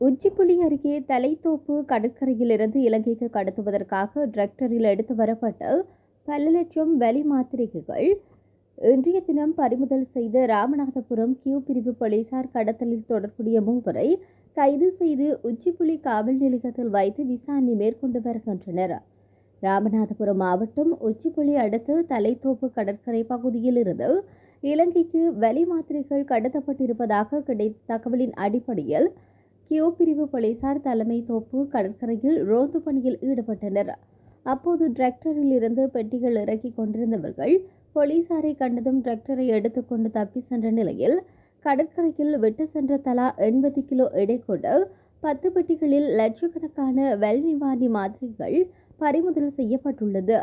உச்சிப்புலி அருகே தலைத்தோப்பு கடற்கரையிலிருந்து இலங்கைக்கு கடத்துவதற்காக டிராக்டரில் எடுத்து வரப்பட்ட பல லட்சம் வெளி மாத்திரைகள் இன்றைய தினம் பறிமுதல் செய்த ராமநாதபுரம் கியூ பிரிவு போலீசார் கடத்தலில் தொடர்புடைய மூவரை கைது செய்து உச்சிப்புலி காவல் நிலையத்தில் வைத்து விசாரணை மேற்கொண்டு வருகின்றனர். ராமநாதபுரம் மாவட்டம் உச்சிப்புலி அடுத்து தலைத்தோப்பு கடற்கரை பகுதியிலிருந்து இலங்கைக்கு வெளி மாத்திரைகள் கடத்தப்பட்டிருப்பதாக கிடைத்த தகவலின் அடிப்படையில் கியோ பிரிவு போலீசார் தலைமை தோப்பு கடற்கரையில் ரோந்து பணியில் ஈடுபட்டனர். அப்போது டிராக்டரில் இருந்து பெட்டிகள் இறக்கிக் கொண்டிருந்தவர்கள் போலீசாரை கண்டதும் டிராக்டரை எடுத்துக்கொண்டு தப்பி சென்ற நிலையில் கடற்கரையில் விட்டு சென்ற தலா எண்பது கிலோ எடை கொண்டு பத்து பெட்டிகளில் லட்சக்கணக்கான வெல் நிவாரணி மாதிரிகள் பறிமுதல் செய்யப்பட்டுள்ளது.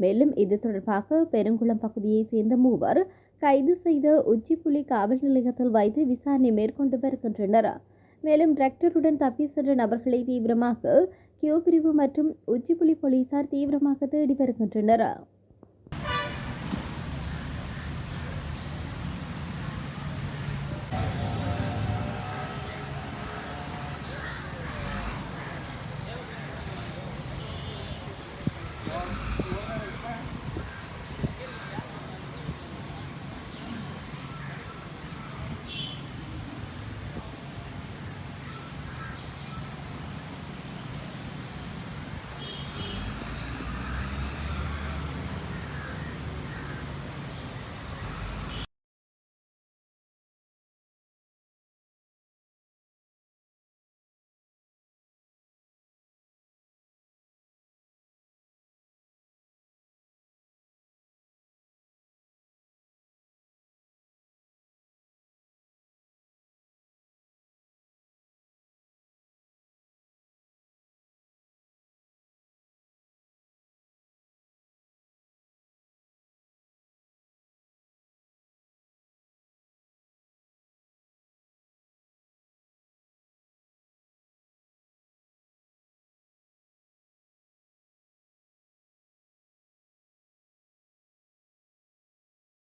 மேலும் இது தொடர்பாக பெருங்குளம் பகுதியைச் சேர்ந்த மூவர் கைது செய்த உச்சிப்புலி காவல் நிலையத்தில் வைத்து விசாரணை மேற்கொண்டு வருகின்றனர். மேலும் டிராக்டருடன் தப்பி சென்ற நபர்களை தீவிரமாக கியோ பிரிவு மற்றும் உச்சிப்புலி போலீசார் தீவிரமாக தேடி வருகின்றனர்.